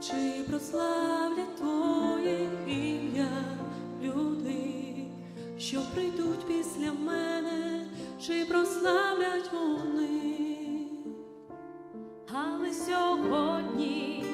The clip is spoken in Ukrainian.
чи прославлять Твоє ім'я люди, що прийдуть після мене, чи прославлять вони, але сьогодні.